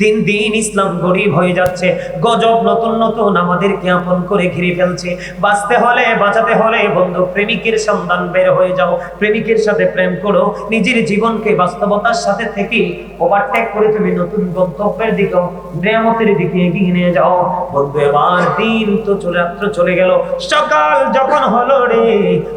দিন দিন ইসলাম গরিব হয়ে যাচ্ছে। গজব নতুন নতুন করে ঘিরে ফেলছে। বাঁচতে হলে, বাঁচাতে হলে বন্ধু, প্রেমিকের বের হয়ে যাও। প্রেমিকের সাথে প্রেম করো। নিজের জীবনকে বাস্তবতার সাথে থেকে ওভারটেক করে তুমি নতুন গন্তব্যের দিকে, নিয়ামতের দিকে এগিয়ে নিয়ে যাও। বন্ধু, এবার দিন তো চলে, রাত্র চলে গেল। সকাল যখন হলো রে,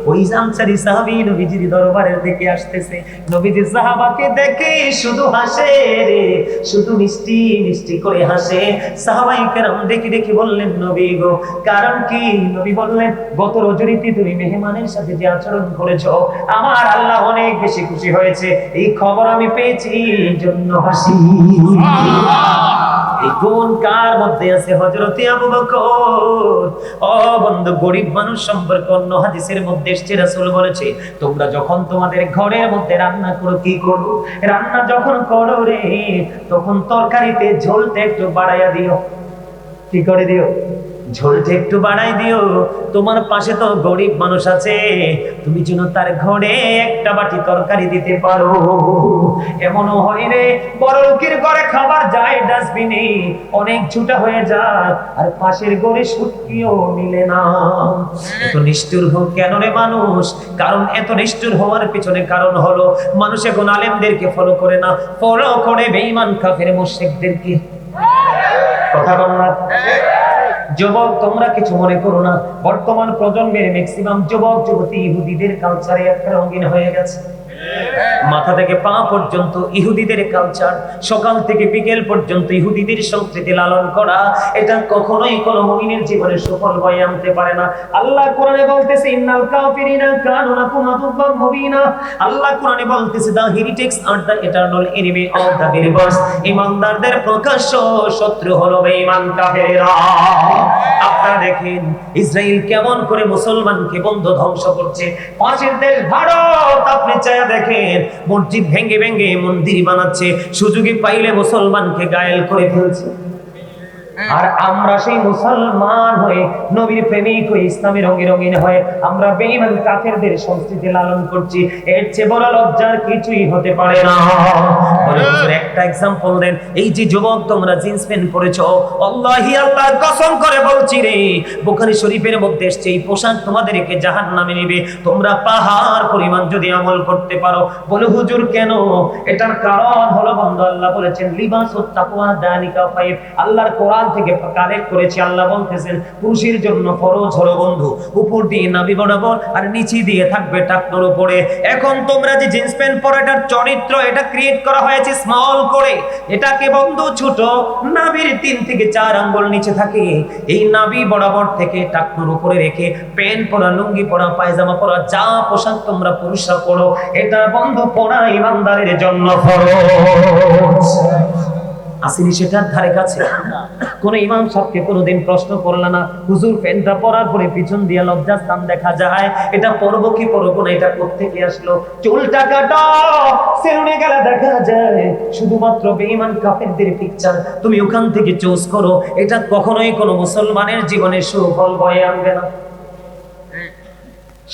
ওই আনসারি সাহাবি নবীজির দরবারের দিকে আসতেছে। নবীজি সাহাবাকে দেখে শুধু হাসে রে। শুধু মিষ্টি মিষ্টি করে হাসে। সাহাবাই কেরাম দেখে দেখে বললেন নবী গো কারণ কি? নবী বললেন গত রজনীতে তুমি মেহমানের সাথে যে আচরণ করেছ আমার আল্লাহ অনেক বেশি খুশি হয়েছে। এই খবর আমি পেয়েছি এই জন্য হাসি। এই গুণ কার মধ্যে আছে? হযরতে আবু বকর। ও বন্ধু গরিব মানুষ সম্পর্কে অন্য হাদিসের মধ্যে এসেছে রাসূল বলেছে তোমরা যখন তোমাদের ঘরের মধ্যে রান্না করো কি করো? রান্না যখন করো রে তখন তরকারিতে ঝোলটা একটু বাড়াইয়া দিও। কি করে দিও? ঝোলটা একটু বাড়াই দিও। তোমার পাশে তো গরিব মানুষ আছে। তুমি যেন তার ঘরে একটা বাটি তরকারি দিতে পারো। এমনও হয় রে, বড় লোকের ঘরে খাবার যায় ডাস্টবিনে অনেক ঝুটা হয়ে যায় আর পাশের ঘরে সুটকিও মিলে না। এত নিষ্ঠুর হোক কেন রে মানুষ? কারণ এত নিষ্ঠুর হওয়ার পিছনে কারণ হলো, মানুষ এখন আলেমদেরকে ফলো করে না। ফলো করে বেঈমান, কাফের, মুশরিকদেরকে। কথা বল না। যুবক, তোমরা কিছু মনে করো না। বর্তমান প্রজন্মের ম্যাক্সিমাম যুবক যুবতী ইহুদিদের কালচারে একটা রঙিন হয়ে গেছে। মাথা থেকে পা পর্যন্ত ইহুদিদের কালচার, সকাল থেকে বিকেল পর্যন্ত ইহুদিদের সংস্কৃতি লালন করা, এটা কখনোই কোনো মুমিনের জীবনে সফল বয়ে আনতে পারে না। আল্লাহ কোরআনে বলতেছে, ইন্নাল কাফিরিনা কানু লাকুম মুবিনা। আল্লাহ কোরআনে বলতেছে, the heretics are the eternal enemy of the believers. ইমানদারদের প্রকাশ্য শত্রু হলো বেঈমান কাফেররা। আপনারা দেখেন ইসরায়েল কেমন করে মুসলমানকে বন্ধ ধ্বংস করছে। পাশের দেশ ভারত, আপনি চায়া দেখেন, মসজিদ ভেঙ্গে ভেঙ্গে মন্দির বানাচ্ছে সুযোগে পাইলে মুসলমানকে গায়েল করে ফেলছে। আর আমরা সেই মুসলমান হয়ে নবীর প্রেমিক হয়ে ইসলামী রঙে রঙিন হয়ে আমরা বেঈমান কাফেরদের সংস্কৃতি লালন করছি, এর চেয়ে বড় লজ্জার কিছুই হতে পারে না। একটা এক্সাম্পল দেন। এই যে যুবক তোমরা জিন্স প্যান্ট পরেছো, আল্লাহি আল্লাহর কসম করে বলছি রে, বুখারী শরীফের মধ্যে এসছে, এই পোশাক তোমাদেরকে জাহান্নামে নেবে। তোমরা পাহাড় পরিমাণ যদি আমল করতে পারো। বলে, হুজুর, কেন? এটার কারণ হলো বন্ধু, আল্লাহ বলেছেন, লিবাসুত তাকওয়া দালিকা ফাইভ আল্লাহর কোরআন থেকে কালেক্ট করেছি, আল্লাহ বলতেছেন, পুরুষের জন্য ফরজ হলো বন্ধু, উপর দিয়ে নাভি বরাবর আর নিচে দিয়ে থাকবে টাকনোর উপরে। এখন তোমরা যে জিন্স প্যান্ট পরো, এটার চরিত্র, এটা ক্রিয়েট করা হয়েছে স্মল করে। এটাকে বন্ধু ছোট, নাভির তিন থেকে চার আঙ্গুল নিচে থাকে। এই নাভি বরাবর থেকে টাকনোর উপরে রেখে, প্যান্ট পরা, লুঙ্গি পরা, পায়জামা পরা, যা পোশাক তোমরা পুরুষরা পরো, এটা বন্ধু পরা ইমানদারের জন্য ফরজ। আসেনি সেটার ধারে কাছে। কোন ইমাম সাহেবকে কোনোদিন প্রশ্ন করল না, হুজুর, প্যান্টটা পরার পরে পিছন দিয়ে লজ্জাস্থান দেখা যায়। এটা পরবো কি পরবো না, এটা কোত্থেকে আসলো? চুলটা কাটা, সেলুনে গেলে দেখা যায়, শুধুমাত্র বেঈমান কাফেরদের পিকচার তুমি ওখান থেকে চুজ করো। এটা কখনোই কোনো মুসলমানের জীবনে সুফল বয়ে আনবে না।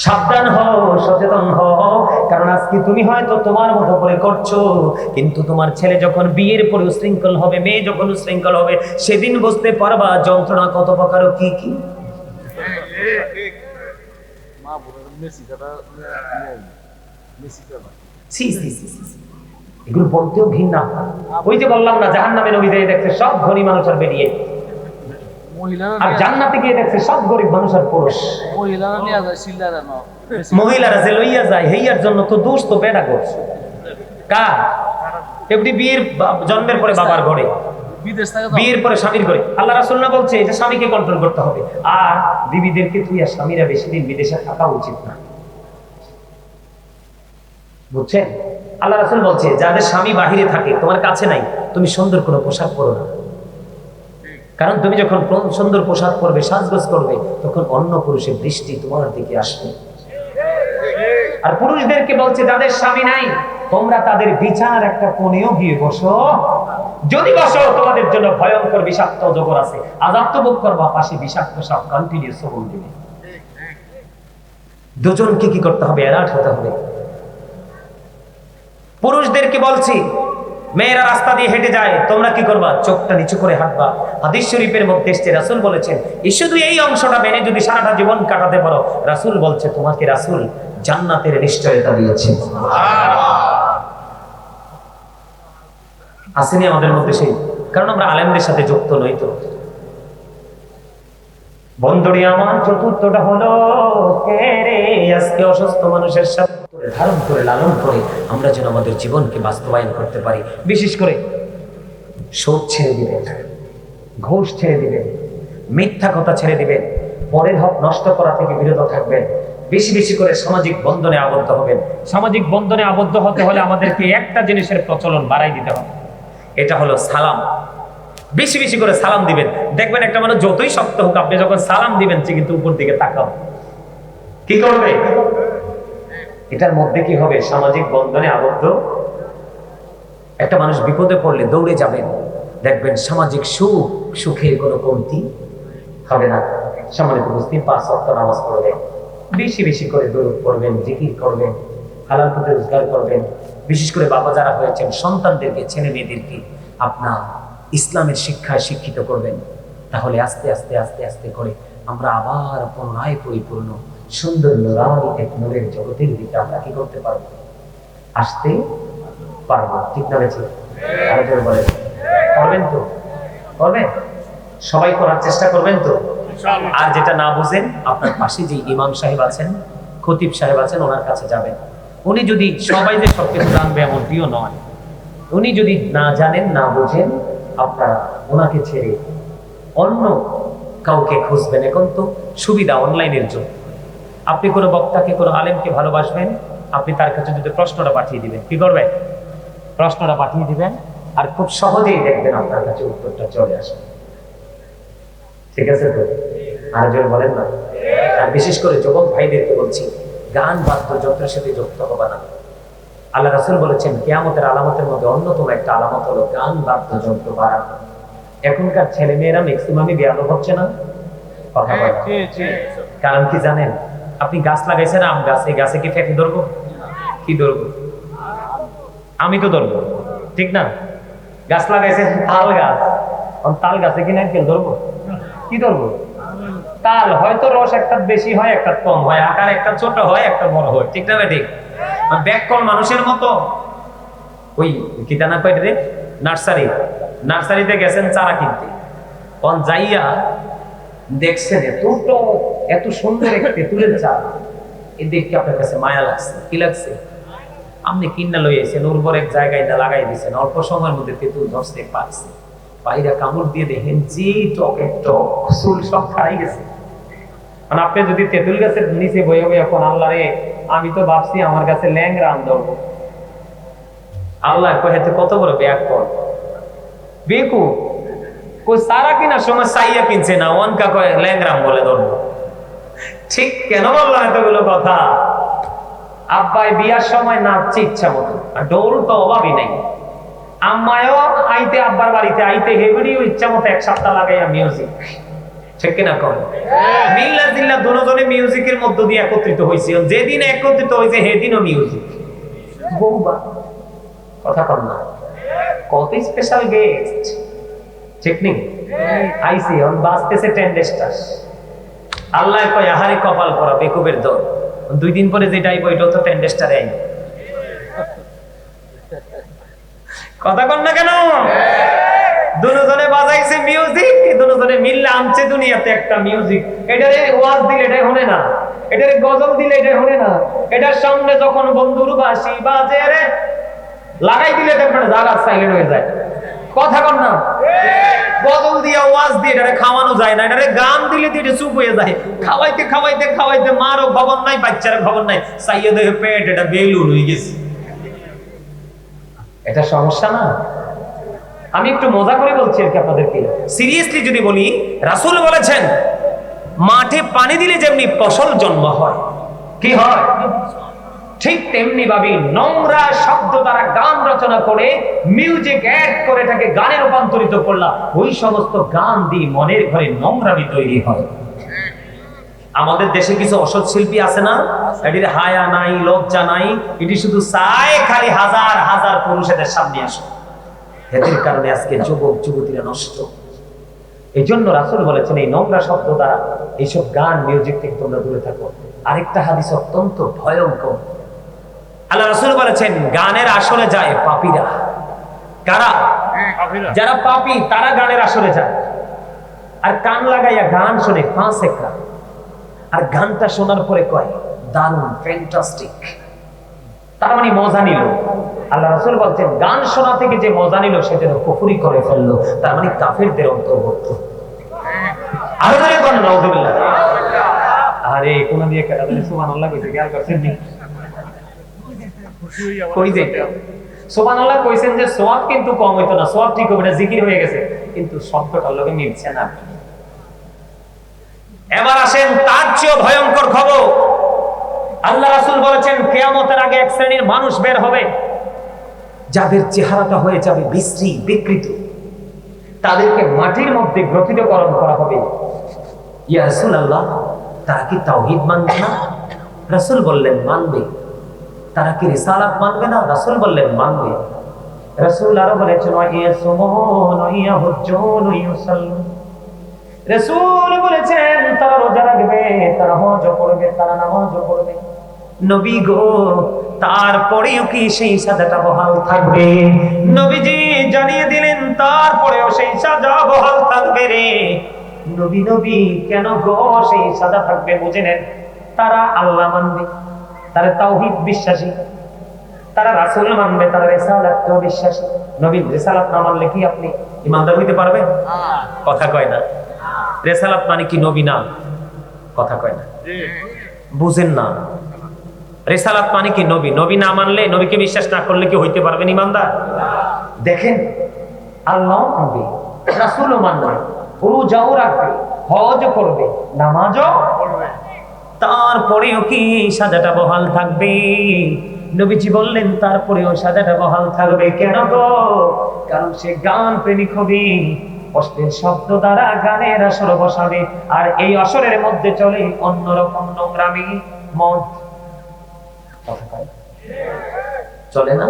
সাবধান হও সচেতন হও। কারণ আজকে তুমি হয়তো তোমার মতো করে করছ কিন্তু তোমার ছেলে যখন বিয়ের পরে উশৃঙ্খল হবে মেয়ে যখন উশৃঙ্খল হবে সেদিন বুঝতে পারবা যন্ত্রণা কত প্রকার ও কি কি। এগুলো বলতেও ঘৃণা। ওই যে বললাম না জাহান নামে নবী দিয়ে দেখছে সব ধনী মানুষ আর বেরিয়ে। আর জান্নাতে গিয়ে দেখছে সব গরিব মানুষ আর পুরুষ। মহিলারা নিয়ে যায় সিল্লারা ন মহিলারা যে লইয়া যায় হেইয়ার জন্য তো দোষ তো বেড়া করছে কার? এমনি বিয়ের জন্মের পরে বাবার ঘরে। বিদেশ থেকে তো বিয়ের পরে স্বামীর ঘরে। আল্লাহ রাসুল না বলছে যে স্বামীকে কন্ট্রোল করতে হবে। আর বিবিদেরকে তুই আর স্বামীরা বেশি দিন বিদেশে থাকা উচিত না? বুঝছেন? আল্লাহ রাসুল বলছে যাদের স্বামী বাহিরে থাকে তোমার কাছে নাই তুমি সুন্দর কোনো পোশাক পরো না। কারণ তুমি যখন সুন্দর পোশাক পরবে, সাজগোজ করবে, তখন অন্য পুরুষের দৃষ্টি তোমার দিকে আসবে। আর পুরুষদেরকে বলছে যাদের স্বামী নাই, তোমরা তাদের বিচার একটা কোণেও গিয়ে বসো। যদি বসো, তোমাদের জন্য ভয়ঙ্কর বিষাক্ত জগর আছে। আজাব তো ভোগ করবা, পাশে বিষাক্ত সব কন্টিনিউ সবল দিবে। দুজনকে কি করতে হবে? অ্যালার্ট হতে হবে। পুরুষদেরকে বলছি মেয়েরা রাস্তা দিয়ে হেঁটে যায়, তোমরা কি করবা? চোখটা নিচু করে হাঁটবা। হাদিস শরীফের মধ্যে এসছে, রাসূল বলেছেন শুধু এই অংশটা মেনে যদি সারাটা জীবন কাটাতে পারো, রাসূল বলছে, তোমাকে রাসূল জান্নাতের নিশ্চয়তা দিয়েছে। আসেনি আমাদের মধ্যে সেই, কারণ আমরা আলেমদের সাথে যুক্ত নই তো। বন্ধুরি, আমার চতুর্থটা হলো, কে রে, আজকে অসুস্থ মানুষের সাথে ধারণ করে, লালন করে আমরা যেন আমাদের জীবনকে বাস্তবায়ন করতে পারি। বিশেষ করে সুদ ছেড়ে দিবেন, ঘুষ ছেড়ে দিবেন, মিথ্যা কথা ছেড়ে দিবেন, পরের হক নষ্ট করা থেকে বিরত থাকবেন, বেশি বেশি করে সামাজিক বন্ধনে আবদ্ধ হবেন। সামাজিক বন্ধনে আবদ্ধ হতে হলে আমাদেরকে একটা জিনিসের প্রচলন বাড়াই দিতে হবে। এটা হলো সালাম। বেশি বেশি করে সালাম দিবেন। দেখবেন একটা মানুষ যতই শক্ত হোক, আপনি যখন সালাম দিবেন, সে কিন্তু উপর দিকে তাকাও কি করবে? এটার মধ্যে কি হবে? সামাজিক বন্ধনে আবদ্ধ। একটা মানুষ বিপদে পড়লে দৌড়ে যাবেন। দেখবেন সামাজিক সুখ, সুখের কোনো কমতি হবে না। সম্মানিত মুসলিম, পাঁচ অক্ট নামাজ পড়বেন। বেশি বেশি করে দৌড় পড়বেন, জিকির করবেন, হালাল পথে রোজগার করবেন। বিশেষ করে বাবা যারা হয়েছেন, সন্তানদেরকে, ছেলে মেয়েদেরকে আপনার ইসলামের শিক্ষায় শিক্ষিত করবেন। তাহলে আস্তে আস্তে আস্তে আস্তে করে আমরা আবার পুনরায় পরিপূর্ণ সুন্দর নুরানি এক নূরের জগতের দিকে আমরা কি করতে পারব? আসতে পারব ঠিক না আরও জোরে বলেন। করবেন তো? করবেন? সবাই করার চেষ্টা করবেন তো? আর যেটা না বুঝেন আপনার পাশে যে ইমাম সাহেব আছেন খতিব সাহেব আছেন ওনার কাছে যাবেন। উনি যদি সবাই যে সবকিছু জানবে এমনটিও নয়। উনি যদি না জানেন না বোঝেন আপনারা ওনাকে ছেড়ে অন্য কাউকে খুঁজবেন এখন তো সুবিধা অনলাইনের জন্য। আপনি কোনো বক্তাকে কোনো আলেমকে ভালোবাসবেন আপনি তার কাছে যদি প্রশ্নটা পাঠিয়ে দিবেন কি করবেন? প্রশ্নটা পাঠিয়ে দিবেন আর খুব সহজেই দেখবেন আপনার কাছে উত্তরটা চলে আসবে। ঠিক আছে তো? আর জোরে বলেন না? আর বিশেষ করে যুবক ভাইদেরকে বলছি গান বাদ্যযন্ত্রের সাথে যুক্ত হবে না। আল্লাহ রাসুল বলেছেন কেয়ামতের আলামতের মধ্যে অন্যতম একটা আলামত হলো গান বাদ্যযন্ত্র বাড়ানো। এখনকার ছেলে মেয়েরা ম্যাক্সিমামই বেয়াদব হচ্ছে না? কথা বলে কারণ কি জানেন? আপনি গাছ লাগাইছেন, আম গাছ, এই গাছে কি ফেঁকে ধরবো? কি ধরবো? আমি তো ধরবো, ঠিক না? গাছ লাগাইছেন, তাল গাছ। তাল গাছে কি নারকেল ধরবো? কি ধরবো? তাল, হয়তো রস একটা বেশি হয়, একটা কম হয়, আকার একটা ছোট হয়, একটা বড় হয়, ঠিক না ঠিক ব্যাককল মানুষের মতো। ওই কিতা না কয় রে, নার্সারি, নার্সারিতে গেছেন চারা কিনতে। যাইয়া দেখছেন, এত এত সুন্দর একটা তেঁতুলের চারা এ দেখে আপনার কাছে মায়া লাগছে? কি লাগছে? আপনি কিনা লই এসেছেন উর্বর এক জায়গায় না লাগাই দিয়েছেন অল্প সময়ের মধ্যে তেঁতুল ধরতে পারছে বাইরে কামড় দিয়ে দেখেন যে টকের টক, চুল সব খাই গেছে। মানে আপনি যদি তেঁতুল গাছের নিচে বয়ে বয়ে এখন আল্লাহ রে আমি তো ভাবছি আমার কাছে ল্যাংরা আম ধরবো। আল্লাহ কহেতে কত বড় ব্যাগ কর বেকু কই, সারা কিনার সময় সাইয়া কিনছে না, ওয়ানকা কয় ল্যাংরাম বলে ধরবো ঠিক কেন বললাম এতগুলো কথা? আব্বাই বিয়ার সময় নাচছে ইচ্ছা মতো, আর ডোল তো অভাবই নাই। আম্মায়ও আইতে, আব্বার বাড়িতে আইতে হেবড়িও ইচ্ছা মতো এক সপ্তাহ লাগাইয়া মিউজিক ঠিক কিনা কম মিল্লা জিল্লা দুজনে মিউজিকের মধ্য দিয়ে একত্রিত হয়েছে যেদিন একত্রিত হয়েছে সেদিনও মিউজিক বৌবা কথা কর না। কত স্পেশাল গেস্ট ঠিক নেই? আইসি অন বাঁচতেছে টেন্ডেস্টার আল্লাহ কয়, আহারে কপাল করা বেকুবের দল। দুই দিন পরে যেটা আইব, এটাও তো টেন্ডেস্টারে আইব। কথা কর না কেন? দুজনে বাজাইছে মিউজিক দুজনে মিললে আনছে দুনিয়াতে একটা মিউজিক এটারে ওয়াজ দিলে এটা হনে না। এটারে গজল দিলে এটা হনে না। এটার সামনে যখন বন্ধুর বাসি বাজে রে, লাগাই দিলে দেখবেন জায়গা সাইলেন্ট হয়ে যায়। কথা কর না। গজল দিয়ে ওয়াজ দিয়ে এটারে খাওয়ানো যায় না, এটারে গান দিলে দিয়ে এটা চুপ হয়ে যায়। খাওয়াইতে খাওয়াইতে খাওয়াইতে মারও খবর নাই বাচ্চার খবর নাই। সাইয়ে দেখে পেট, এটা বেলুন হয়ে গেছে। এটা সমস্যা না। আমি একটু মজা করে বলছি আর কি আপনাদেরকে। সিরিয়াসলি যদি বলি, রাসূল বলেছেন, মাঠে পানি দিলে যেমনি ফসল জন্ম হয়। কি হয়? ঠিক তেমনি ভাবে নোংরা শব্দ দ্বারা গান রচনা করে মিউজিক অ্যাড করে এটাকে গানে রূপান্তরিত করলাম। ওই সমস্ত গান দিয়ে মনের ঘরে নোংরামি তৈরি হয়। আমাদের দেশে কিছু অসৎ শিল্পী আছে না? এটির হায়া নাই, লজ্জা নাই। এটি শুধু চায় খালি হাজার হাজার পুরুষেদের সামনে আসে এদের কারণে আজকে যুবক, যুবতীরা নষ্ট। এই জন্য রাসুল বলেছেন, এই নোংরা শব্দ দ্বারা এইসব গান মিউজিক থেকে তোমরা দূরে থাকো। আরেকটা হাদিস অত্যন্ত ভয়ঙ্কর। আল্লাহ রাসুল বলেছেন গানের আসরে যায় পাপীরা। কারা? যারা পাপী তারা গানের আসরে যায়। আর কান লাগাইয়া গান শুনে পাঁচ একরা আর গানটা শোনার পরে কয় দারুণ ফ্যান্টাস্টিক তার মানে মজা নিল। আল্লাহ রাসুল বলছেন গান শোনা থেকে যে মজা নিল সে যেন কুফুরি করে ফেলল। তার মানে কাফেরদের অন্তর্ভুক্ত। আরও ধরে কোন নওজুবিল্লাহ আরে কোন দিয়ে কেটে দিলে সুবহানাল্লাহ কইছে খেয়াল করছেন? নি যে? সুবহানাল্লাহ কইছেন যে সওয়াব কিন্তু কম হইতো না। সওয়াব ঠিক হবে না, জিকির হয়ে গেছে। কিন্তু শব্দটার লগে মিলছে না। এবার আসেন, তার চেয়েও ভয়ঙ্কর খবর। আল্লাহ রাসূল বলেছেন, কিয়ামতের আগে এক শ্রেণির মানুষ বের হবে। যাদের চেহারাটা হয়ে যাবে বিশ্রী, বিকৃত। তাদেরকে মাটির মধ্যে গ্রথিতকরণ করা হবে। ইয়া রাসূলুল্লাহ, তারা কি তাওহীদ মানবে না? রাসূল বললেন, মানবে। তারা কি রিসালাত মানবে না? রাসূল বললেন, মানবে। রাসূল আরও বলেছেন রাসূল বলেছেন, তারা রোজা রাখবে, তারা হজ করবে, তারা নামাজ পড়বে। নবী গো, তারপরেও কি সেই সাজাটা বহাল থাকবে? নবীজি জানিয়ে দিলেন, তারপরেও সেই সাজা বহাল থাকবে রে। নবী নবী, কেন গো সেই সাজা থাকবে বুঝে নেন। তারা আল্লাহ মানবে। তারা তাওহীদ বিশ্বাসী। তারা রাসূল মানবে, তারা রিসালাত বিশ্বাসী। নবীর রিসালাত না মানলে কি আপনি ইমানদার হইতে পারবেন? কথা কয় না। রেসালাত মানে কি নবী না? কথা কয় না। বুঝেন না। রেসালাত মানে কি নবী? নবী না মানলে নবীকে বিশ্বাস না করলে কি হইতে পারবেন ইমানদার? দেখেন, আল্লাহ মানবে, রাসূলও মানবে, রোজাও রাখবে হজ করবে, নামাজও তারপরেও কি সাজাটা বহাল থাকবে? নবীজি বললেন, তারপরেও সাজাটা বহাল থাকবে কেন গো? কারণ সে গান প্রেমিক হবে অশ্লীল শব্দ দ্বারা গানের আসর বসাবে, আর এই আসরের মধ্যে চলে অন্যরকম নোংরামি, মদ। চলে না?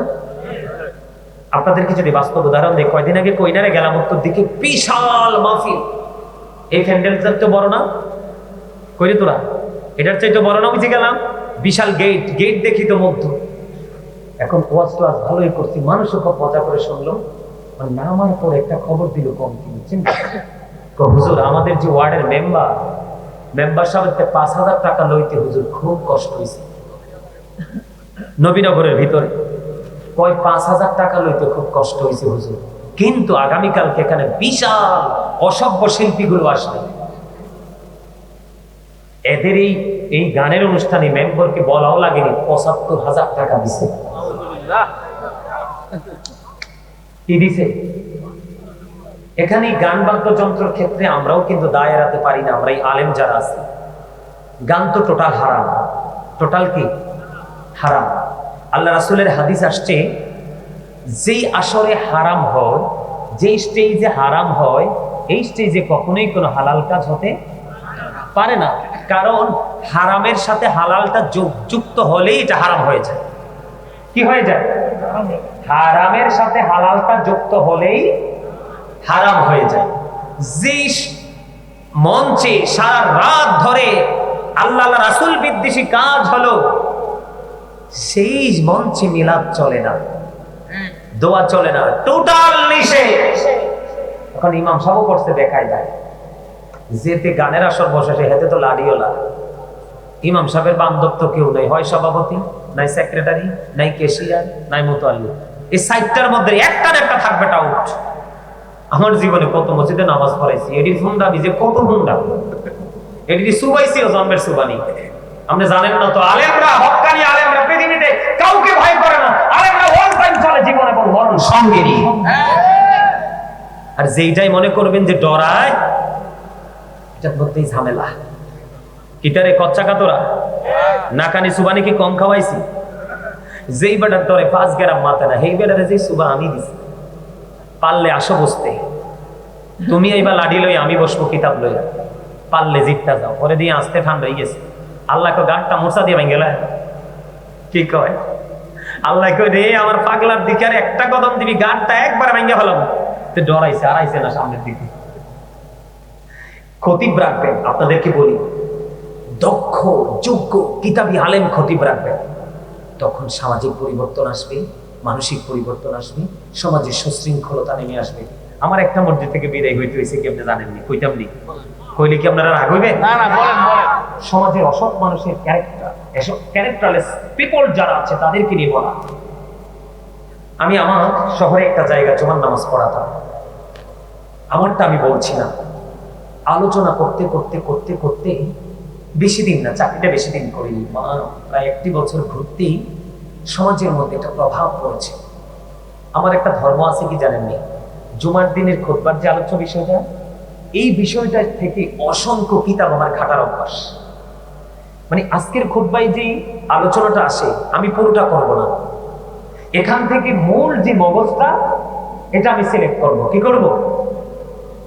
আপনাদেরকে যদি বাস্তব উদাহরণ দিই, কয়দিন আগে কইনারে গেলাম উত্তর দিকে, বিশাল মাহফিল। এই প্যান্ডেলটার তো বড় না? কইরে তোরা? এটার চাইতে বড় না বুঝে গেলাম বিশাল গেট গেট দেখি তো মুগ্ধ। এখন ওয়াজ টোয়াজ ভালোই করছি, মানুষও খুব মজা করে শুনলো। আর নামার পর একটা খবর দিল কম কি হুজুর, আমাদের যে ওয়ার্ডের মেম্বার মেম্বার সাহেবকে পাঁচ হাজার টাকা লইতে হুজুর খুব কষ্ট হয়েছে নবীনগরের ভিতরে। কয়, পাঁচ হাজার টাকা লইতে খুব কষ্ট হয়েছে হুজুর। কিন্তু আগামীকালকে এখানে বিশাল অসভ্য শিল্পীগুলো আসবে। এদের এই এই গানের অনুষ্ঠানে মেম্বারকে বলাও লাগেনি, পঁচাত্তর হাজার টাকা দিছে। কি দিছে? এখানে গান বাদ্যযন্ত্রের ক্ষেত্রে আমরাও কিন্তু দায় এড়াতে পারি না, আমরা এই আলেম যারা আছে। গান তো টোটাল হারাম। টোটাল কি? হারাম। আল্লাহ রাসুলের হাদিস আসছে, যেই আসরে হারাম হয়, যেই স্টেজে হারাম হয়, এই স্টেজে কখনোই কোনো হালাল কাজ হতে পারে না। কারণ হারামের সাথে হালালটা যুক্ত হলেই এটা হারাম হয়ে যায়। কি হয়ে যায়? হারামের সাথে হালালটা যুক্ত হলেই হারাম হয়ে যায়। যে মঞ্চে সারা রাত ধরে আল্লাহ রাসুল বিদ্বেষী কাজ হলো, সেই মঞ্চে মিলাপ চলে না। দোয়া চলে না। টোটাল নিষেধ। এখন ইমাম সাহেব করছে দেখাই যায় যেতে গানের আসর বসে সে হাতে তো লাডিওলা ইমাম সাহেবের বান্ধব তো কেউ নাই। হয় সভাপতি নাই সেক্রেটারি নাই কেশিয়ার নাই মোতাল্লি এই সাইটটার মধ্যে একটা একটা থাকবে আউট আমার জীবনে কত মসজিদে নামাজ পড়াইছি এটির ফুন্ডা নিজে কত ফুন্ডা এটি সুবাইছি ও জন্মের সুবানি? আপনি জানেন না তো? আলেমরা হক্কানি আলেমরা পৃথিবীতে কাউকে ভয় করে না। আলেমরা ওয়ান টাইম চলে জীবন এবং মরণ সঙ্গে নিয়ে। আর যেইটাই মনে করবেন যে ডরায় এটার মধ্যেই ঝামেলা। কিটারে কচ্চা কাতরা, নাকানি সুবানি কি কম খাওয়াইছি। যেই বেটার ডরে পাঁচ গ্রাম মাথা না, সেই বেটারে যে সুবা আমি দিছি। পারলে আসো বসতে। তুমি এইবার লাডি লই আমি বসবো কিতাব লইয়া। পারলে জিতটা যাও, পরে দিয়ে আসতে ঠান্ডা হয়ে গেছে। আল্লাহ কো গানটা মোসা দিয়ে ভেঙে কি কয়? আল্লাহ কই রে, আমার পাগলার দিকে আর একটা কদম দিবি, গানটা একবার ভেঙে ফেলাম তো ডরাইছে আড়াইছে না সামনের দিকে। খতিব রাখবেন আপনাদেরকে বলি দক্ষ যোগ্য কিতাবি আলেম খতিব রাখবেন। তখন সামাজিক পরিবর্তন আসবে মানসিক পরিবর্তন আসবে সমাজের সুশৃঙ্খলতা নেমে আসবে। আমার একটা মসজিদ থেকে বিদায় হইতে হয়েছে কি আপনি জানেননি কইতাম নি? কইলে কি আপনারা রাগ হইবেন? না না বলেন বলেন। সমাজের অসৎ মানুষের ক্যারেক্টার এসব ক্যারেক্টারলেস পিপল যারা আছে তাদেরকে নিয়ে বলা। আমি আমার শহরে একটা জায়গা জমান নামাজ পড়াতাম। আমারটা আমি বলছি না। আলোচনা করতে করতে করতে করতে বেশি দিন না, চাকরিটা বেশি দিন করি মা প্রায় একটি বছর ঘুরতেই সমাজের মধ্যে একটা প্রভাব পড়েছে। আমার একটা ধর্ম আছে কি জানেননি জুমার দিনের খোদবার যে আলোচ্য বিষয়টা, এই বিষয়টা থেকে অসংখ্য কিতাব আমার ঘাটার অভ্যাস। মানে আজকের খোদবাই যে আলোচনাটা আসে, আমি পুরোটা করব না। এখান থেকে মূল যে মগজটা, এটা আমি সিলেক্ট করব। কি করব?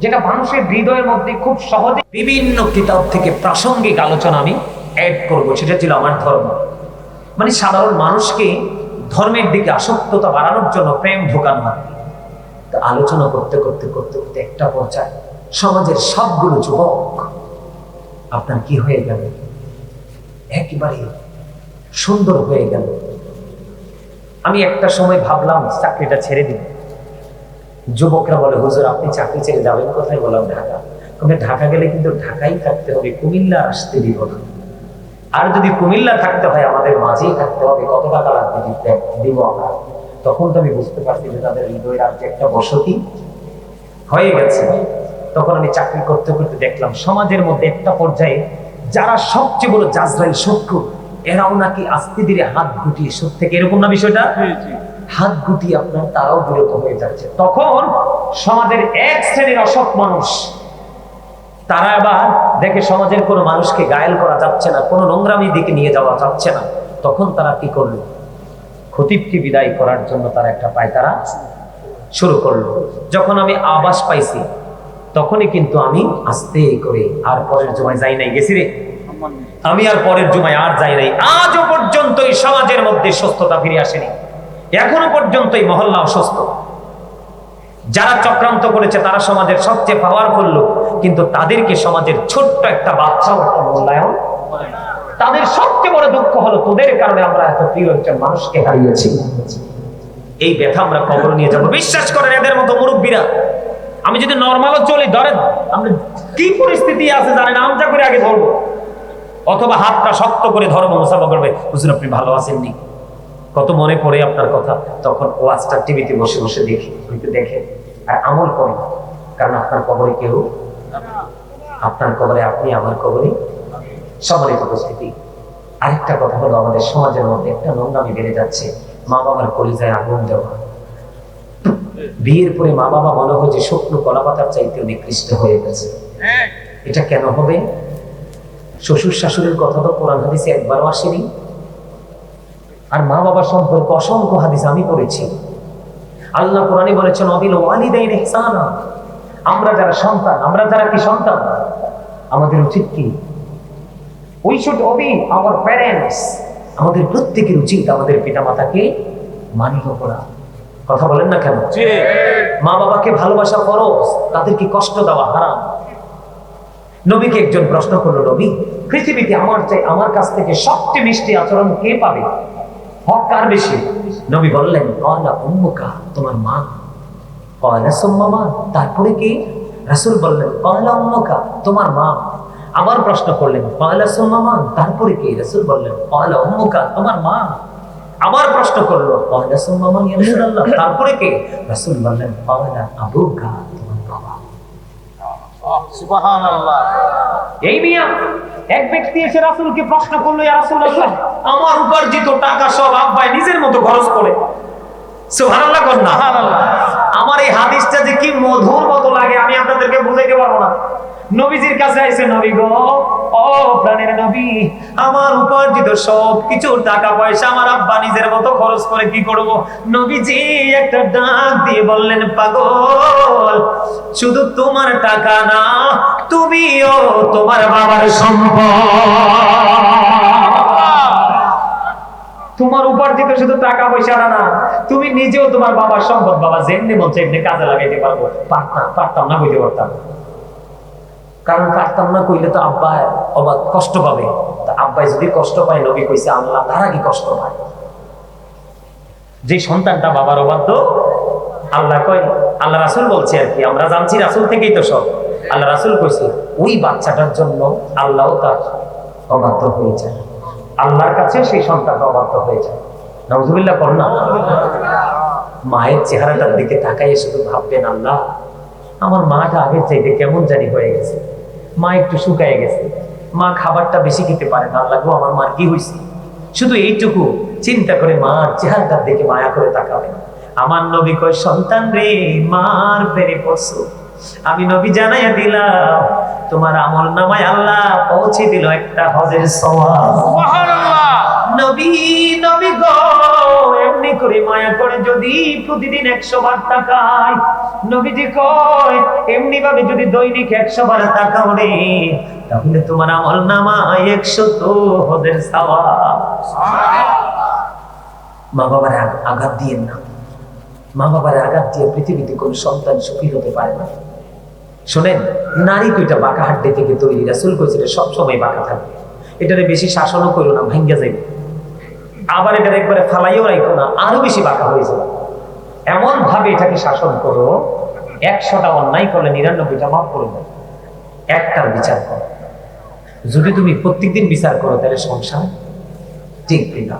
যেটা মানুষের হৃদয়ের মধ্যে খুব সহজে বিভিন্ন কিতাব থেকে প্রাসঙ্গিক আলোচনা আমি অ্যাড করব, সেটা ছিল আমার ধর্ম। মানে সাধারণ মানুষকে ধর্মের দিকে আসক্ততা বাড়ানোর জন্য প্রেম ঢোকানো হয়। আলোচনা করতে করতে করতে করতে একটা পর্যায়ে সমাজের সবগুলো যুবক, আপনার কি হয়ে গেল? একেবারে সুন্দর হয়ে গেল। আমি একটা সময় ভাবলাম, চাকরিটা ছেড়ে দিই। যুবকরা বলে, হুজুর, আপনি চাকরি ছেড়ে যাবেন কোথায়? বললাম, ঢাকা। তবে ঢাকা গেলে কিন্তু ঢাকাই থাকতে হবে, কুমিল্লা আসতে দিব না। আর যদি কুমিল্লা থাকতে হয়, আমাদের মাঝেই থাকতে হবে, কত টাকা লাগবে দিব আমরা। তখন তো আমি বুঝতে পারছি যে তাদের হৃদয়ের আর একটা বসতি হয়ে গেছে। তখন আমি চাকরি করতে করতে দেখলাম, সমাজের মধ্যে একটা পর্যায়ে যারা সবচেয়ে বড় জাজরাইল শত্রু, এরাও নাকি আস্তে ধীরে হাত গুটিয়ে সুদ থেকে এরকম না বিষয়টা? হাত গুটিয়ে আপনার তারাও বিরত হয়ে যাচ্ছে। তখন সমাজের এক শ্রেণির অসৎ মানুষ তারা আবার দেখে সমাজের কোনো মানুষকে গায়েল করা যাচ্ছে না কোনো নোংরামি দিকে নিয়ে যাওয়া যাচ্ছে না। তখন তারা কি করল? খতিবকে বিদায় করার জন্য তারা একটা পায়তারা শুরু করল। যখন আমি আবাস পাইছি তখনই কিন্তু আমি আস্তে করে আর পরের জমায় যাই নাই। গেছি রে? আমি আর পরের জুমায় আর যাই নাই। আজও পর্যন্ত এই সমাজের মধ্যে সুস্থতা ফিরে আসেনি। এখনও পর্যন্ত এই মহল্লা অসুস্থ। যারা চক্রান্ত করেছে, তারা সমাজের সবচেয়ে পাওয়ারফুল লোক। কিন্তু তাদেরকে সমাজের ছোট্ট একটা বাচ্চাও একটা মূল্যায়ন তাদের সবচেয়ে বড় দুঃখ হলো, তোদের কারণে আমরা এত প্রিয় একজন মানুষকে হারিয়েছি। এই ব্যথা আমরা কবর নিয়ে যাব। বিশ্বাস করেন, এদের মতো মুরব্বীরা। আমি যদি নর্মালও চলি, ধরেন, আমরা কি পরিস্থিতি আছে জানেন আমজা করে আগে ধরবো। অথবা হাতটা শক্ত করে ধর্ম মুসাফা করবে, হুজুর, আপনি ভালো আছেননি কত মনে পড়ে আপনার কথা? তখন ওয়াজটা টিভিতে বসে বসে দেখি হয়তো দেখে আর আমল করে কারণ আপনার কবরে কেউ আপনার কবরে আপনি আমার কবরে সম্মানিত উপস্থিতি। আরেকটা কথা হলো আমাদের সমাজের মধ্যে একটা নোংরামি বেড়ে যাচ্ছে। মা বাবার কলিজায় আগুন দেওয়া। বিয়ের পরে মা বাবা মনে হয় যে শুকনো কলা পাতার চাইতে নিকৃষ্ট হয়ে গেছে। হ্যাঁ। এটা কেন হবে? শ্বশুর শাশুড়ির কথা তো কোরআন হাদিসে একবারও আসেনি। আর মা বাবার সম্পর্কে অসংখ্য হাদিস আমি পড়েছি। আল্লাহ কোরআনে বলেছেন অবিল ওয়ালিদাইন ইহসানা। আমরা যারা সন্তান আমরা যারা কি সন্তান? আমাদের উচিত কি? We should obey our parents আমাদের প্রত্যেকের উচিত আমাদের পিতামাতাকে মানিত করা। কথা বলেন না কেন? মা বাবাকে ভালোবাসা ফরজ তাদেরকে কষ্ট দেওয়া হারাম। নবীকে একজন প্রশ্ন করল নবী পৃথিবীতে আমার চাই আমার কাছ থেকে সবচেয়ে মিষ্টি আচরণ কে পাবে? হক কার বেশি? নবী বললেন কয়লা উম্মুকা তোমার মা। কয়লা সুম্মা তারপরে কি? রাসূল বললেন কয়লা উম্মুকা তোমার মা। আবার প্রশ্ন করলেন কয়লা সুম্মা তারপরে কি? রাসূল বললেন কয়লা উম্মুকা তোমার মা। আবার প্রশ্ন করল কয়লা সুম্মা মা ইয়া তারপরে কি? রাসূল বললেন কয়লা আবুকা তোমার বাবা। সুবাহান আল্লাহ এই মিয়া এক ব্যক্তি এসে রাসুলকে প্রশ্ন করল রাসূলুল্লাহ, আমার উপার্জিত টাকা সব আব্বাই নিজের মতো খরচ করে। আমার এই হাদিসটা যে কি মধুর মতো লাগে, আমি আপনাদেরকে বুঝাইতে পারব না। নবীজির কাছে আইছে, নবী গো, ও প্রাণের নবী, আমার উপার্জিত সব কিছু টাকা পয়সা আমার আব্বা নিজের মতো খরচ করে কি করব? নবীজি একটা ডাক দিয়ে বললেন, পাগল, শুধু তোমার টাকা না, তুমিও তোমার বাবার সম্পদ। তোমার উপার্জিত শুধু টাকা পয়সা না তুমি নিজেও তোমার বাবার সম্পদ বাবা, যেমনি মন এমনি কাজে লাগাইতে পারব। পারতাম পারতাম না কইতে পারতাম। কারণ পারতাম না কইলে তো আব্বা অবাক, কষ্ট পাবে। আব্বাই যদি কষ্ট পায়, নবী কইছে, আল্লাহ তারা কি কষ্ট পায়? যে সন্তানটা বাবার অবাধ্য, আল্লাহ কয়, আল্লাহ রাসুল বলছে আর কি, আমরা জানছি রাসুল থেকেই তো সব। আল্লাহ রাসুল কইছে, ওই বাচ্চাটার জন্য আল্লাহ তার অবাধ্য হয়ে যায় আল্লাহর কাছে সেই সন্তানটা অবাধ্য হয়ে যায়। নজরুল্লাহ কর না। মায়ের চেহারাটার দিকে তাকাইয়ে শুধু ভাববেন, আল্লাহ, আমার মাটা আগের চাইতে কেমন জানি হয়ে গেছে। মা একটু শুকায় গেছে। মা খাবারটা বেশি খেতে পারে না। আল্লাহ আমার মার কি হয়েছে? শুধু এইটুকু চিন্তা করে মার চেহারাটার দিকে মায়া করে তাকাবেন আমার নবী কয়, সন্তান রে, মার প্রেমে পড়ছো। আমি নবী জানাইয়া দিলাম তোমার আমল নামায় আল্লাহ পৌঁছে দিল একটা হজের সওয়াব। সুবহানাল্লাহ। নবী নবী গো এমনি করে মায়া করে যদি প্রতিদিন একশো বার তাকায় নবীজি কয় এমনি ভাবে যদি দৈনিক একশো বার তাকাও রে তাহলে তোমার আমল নামায় একশো তো হদের সাওয়া মা বাবার আঘাত দিয়েন না। মা বাবার আঘাত দিয়ে পৃথিবীতে কোনো সন্তান সুখী হতে পারে না। শোনেন, নারী কইটা বাঁকা হাড্ডি থেকে তৈরি রাসুল কইছে এটা সবসময় বাঁকা থাকবে। এটারে বেশি শাসনও করো না ভাঙ্গা যাইবে। আবার এটার একবারে ফালাইও রাখো না, আরও বেশি বাঁকা হয়ে যাবে। এমন ভাবে এটাকে শাসন করো, একশোটা অন্যায় করলে নিরানব্বইটা মাফ করে দেয় একটার বিচার করো। যদি তুমি প্রত্যেকদিন বিচার করো, তাহলে সংসার টিকবে না।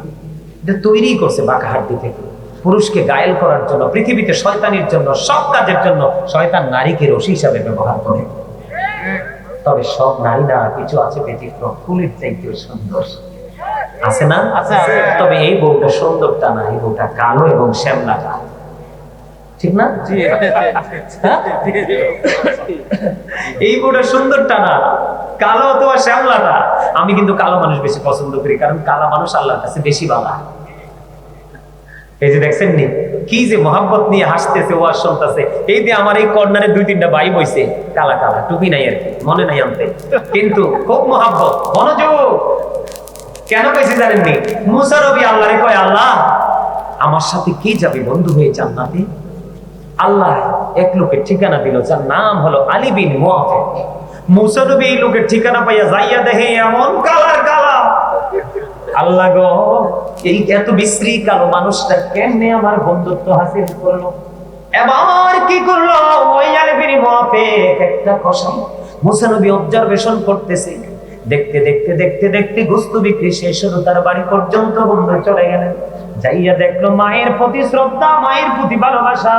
এটা তৈরি করছে বাঁকা হাড্ডি থেকে পুরুষকে গায়েল করার জন্য পৃথিবীতে শয়তানির জন্য সব কাজের জন্য শয়তান নারীকে রশি হিসাবে ব্যবহার করে। তবে সব নারী না কিছু আছে ব্যতিক্রম। ফুলের চাইতেও সুন্দর। আছে না। তবে এই বউটা সুন্দরটা না এই বউটা কালো এবং শ্যামলাটা ঠিক না? এই বউটা সুন্দরটা না কালো অথবা শ্যামলাটা। আমি কিন্তু কালো মানুষ বেশি পছন্দ করি কারণ কালো মানুষ আল্লাহর কাছে বেশি বালা। এই যে দেখছেন নি? কি যে মহাব্বত নিয়ে হাসতেছে ওয়াজ শুনতেছে। এই যে আমার এই কর্নারে দুই তিনটা বাই বইছে, কালা কালা, টুপি নাই আর কি, মনে নাই আনতে। কিন্তু খুব মহাব্বত, মনোযোগ। কেন কইছে জানেননি মুসা রবি আল্লাহরে কয়, আল্লাহ, আমার সাথে কে যাবে বন্ধু হয়ে জান্নাতে? আল্লাহ এক লোকের ঠিকানা দিল, যার নাম হলো আলী বিন মুআফিক। মুসা নবী এই লোকের ঠিকানা পাইয়া যাইয়া দেখে এমন কালার কালা আল্লাহ গো, এই এত বিশ্রী কালো মানুষটা কেমনে আমার বন্ধুত্ব হাসিল করল? এবার কি করল? ওই আলী বিন মুআফিক একটা কসম, মুসানবি অবজারভেশন করতেছে। দেখতে দেখতে দেখতে দেখতে গুস্তু বিক্রি শেষ হলো, তার বাড়ি পর্যন্ত বন্ধু চলে গেলেন। যাইয়া দেখল মায়ের প্রতি শ্রদ্ধা, মায়ের প্রতি ভালোবাসা,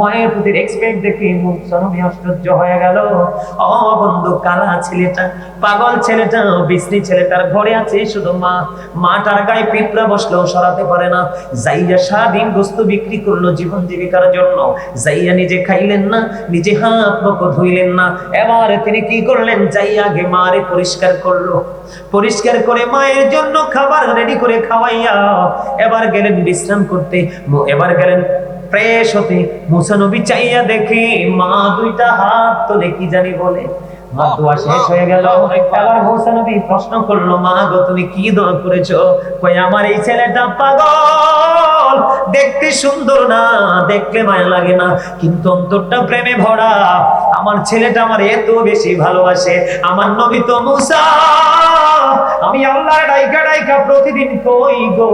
মায়ের প্রতি রেসপেক্ট দেখে মুখ সরমি আশ্চর্য হয়ে গেল। ও বন্ধু, কালা ছেলেটা, পাগল ছেলেটা, বিশ্রী ছেলেটার ঘরে আছে শুধু মা। মাটার গায়ে পিঁপড়া বসলেও সরাতে পারে না। যাইয়া সারাদিন বস্তু বিক্রি করল জীবন জীবিকার জন্য। যাইয়া নিজে খাইলেন না, নিজে হাত মুখ ধুইলেন না। এবার তিনি কি করলেন? যাইয়া আগে মারে পরিষ্কার করল। পরিষ্কার করে মায়ের জন্য খাবার রেডি করে খাওয়াইয়া, এবার গেলেন বিশ্রাম করতে এবার গেলেন ফ্রেশ হতে। মুসানবী চাইয়া দেখে, মা দুইটা হাত তো দেখি জানি বলে। দোয়া শেষ হয়ে গেল। এবার মুসানবী প্রশ্ন করল মা গো তুমি কি দোয়া করেছ? কই আমার এই ছেলেটা পাগল। দেখতে সুন্দর না দেখলে মায়া লাগে না কিন্তু অন্তরটা প্রেমে ভরা। আমার ছেলেটা আমার এত বেশি ভালোবাসে। আমার নবী তো মুসা। আমি আল্লাহর ডাইকা ডাইকা প্রতিদিন কই গো?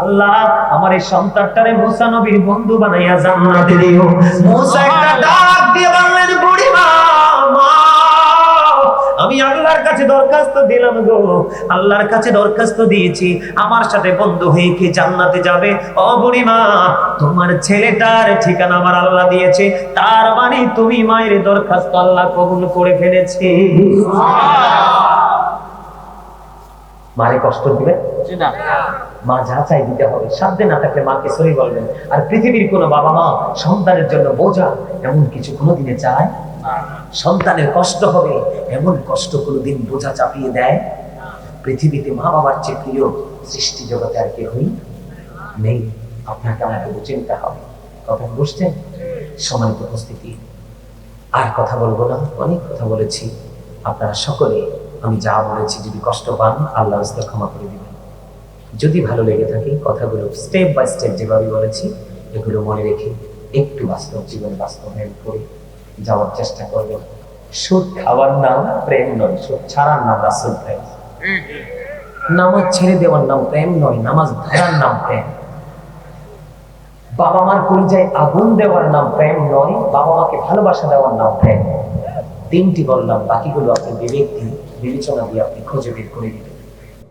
আল্লাহ আমার এই সন্তানটারে মুসা নবীর বন্ধু বানাইয়া জান্নাতে দিও। মুসা একটা ডাক দিয়ে বললেন আমি আল্লাহর কাছে দরখাস্ত দিলাম গো। আল্লাহর কাছে দরখাস্ত দিয়েছি। আমার সাথে বন্ধু হয়ে কি জান্নাতে যাবে? ও বুড়িমা তোমার ছেলেটার ঠিকানা আমার আল্লাহ দিয়েছে। তার মানে তুমি মায়ের দরখাস্ত আল্লাহ কবুল করে ফেলেছে। মারে কষ্ট দিবে জি না। মা যা চাই দিতে হবে সাধ্যে না থাকলে মাকে সরি বলবেন। আর পৃথিবীর কোনো বাবা মা সন্তানের জন্য বোঝা এমন কিছু কোনোদিনে চায়? সন্তানের কষ্ট হবে, এমন কষ্ট কোনোদিন বোঝা চাপিয়ে দেয়? পৃথিবীতে মা বাবার চেয়ে প্রিয় সৃষ্টি জগতে আর কেউই নেই। আপনাকে আমাকে বুঝে হবে। কথা বুঝছেন? সমানিত উপস্থিতি। আর কথা বলব না, অনেক কথা বলেছি। আপনারা সকলে আমি যা বলেছি, যদি কষ্ট পান, আল্লাহ ক্ষমা করে দিবেন। যদি ভালো লেগে থাকে, কথাগুলো স্টেপ বাই স্টেপ যেভাবে বলেছি, এগুলো মনে রেখে একটু বাস্তব জীবনে বাস্তবায়ন করে যাওয়ার চেষ্টা করবেন সুদ খাওয়ার নাম প্রেম নয় সুদ ছাড়ার নাম রাসুল প্রেম। নামাজ ছেড়ে দেওয়ার নাম প্রেম নয় নামাজ ধরার নাম প্রেম। বাবা মার পরিচয় আগুন দেওয়ার নাম প্রেম নয় বাবা মাকে ভালোবাসা দেওয়ার নাম প্রেম। তিনটি বললাম বাকিগুলো আপনি বিবেক দিয়ে বিবেচনা দিয়ে আপনি খুঁজে বের করে দিতে